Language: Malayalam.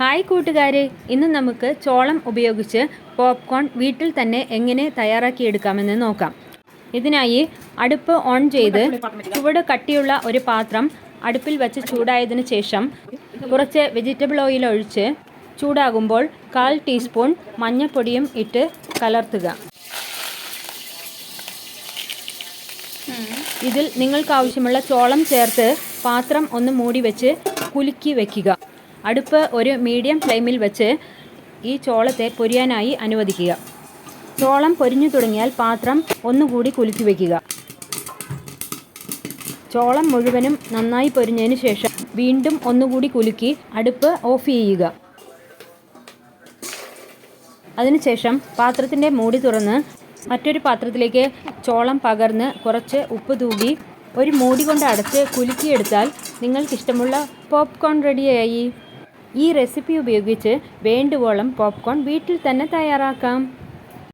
ഹായ് കൂട്ടുകാരെ. ഇന്ന് നമുക്ക് ചോളം ഉപയോഗിച്ച് പോപ്കോൺ വീട്ടിൽ തന്നെ എങ്ങനെ തയ്യാറാക്കിയെടുക്കാമെന്ന് നോക്കാം. ഇതിനായി അടുപ്പ് ഓൺ ചെയ്ത് ചുവട് കട്ടിയുള്ള ഒരു പാത്രം അടുപ്പിൽ വെച്ച് ചൂടായതിനു ശേഷം കുറച്ച് വെജിറ്റബിൾ ഓയിൽ ഒഴിച്ച് ചൂടാകുമ്പോൾ കാൽ ടീസ്പൂൺ മഞ്ഞൾപ്പൊടിയും ഇട്ട് കലർത്തുക. ഇതിൽ നിങ്ങൾക്ക് ആവശ്യമുള്ള ചോളം ചേർത്ത് പാത്രം ഒന്ന് മൂടി വെച്ച് കുലുക്കി വെക്കുക. അടുപ്പ് ഒരു മീഡിയം ഫ്ലെയിമിൽ വെച്ച് ഈ ചോളത്തെ പൊരിയാനായി അനുവദിക്കുക. ചോളം പൊരിഞ്ഞു തുടങ്ങിയാൽ പാത്രം ഒന്നുകൂടി കുലുക്കി വയ്ക്കുക ചോളം മുഴുവനും നന്നായി പൊരിഞ്ഞതിന് ശേഷം വീണ്ടും ഒന്നുകൂടി കുലുക്കി അടുപ്പ് ഓഫ് ചെയ്യുക. അതിനുശേഷം പാത്രത്തിന്റെ മൂടി തുറന്ന് മറ്റൊരു പാത്രത്തിലേക്ക് ചോളം പകർന്ന് കുറച്ച് ഉപ്പ് തൂകി ഒരു മൂടി കൊണ്ട് അടച്ച് കുലുക്കിയെടുത്താൽ നിങ്ങൾക്കിഷ്ടമുള്ള പോപ്കോൺ റെഡിയായി. ഈ റെസിപ്പി ഉപയോഗിച്ച് വേണ്ടുവോളം പോപ്കോൺ വീട്ടിൽ തന്നെ തയ്യാറാക്കാം.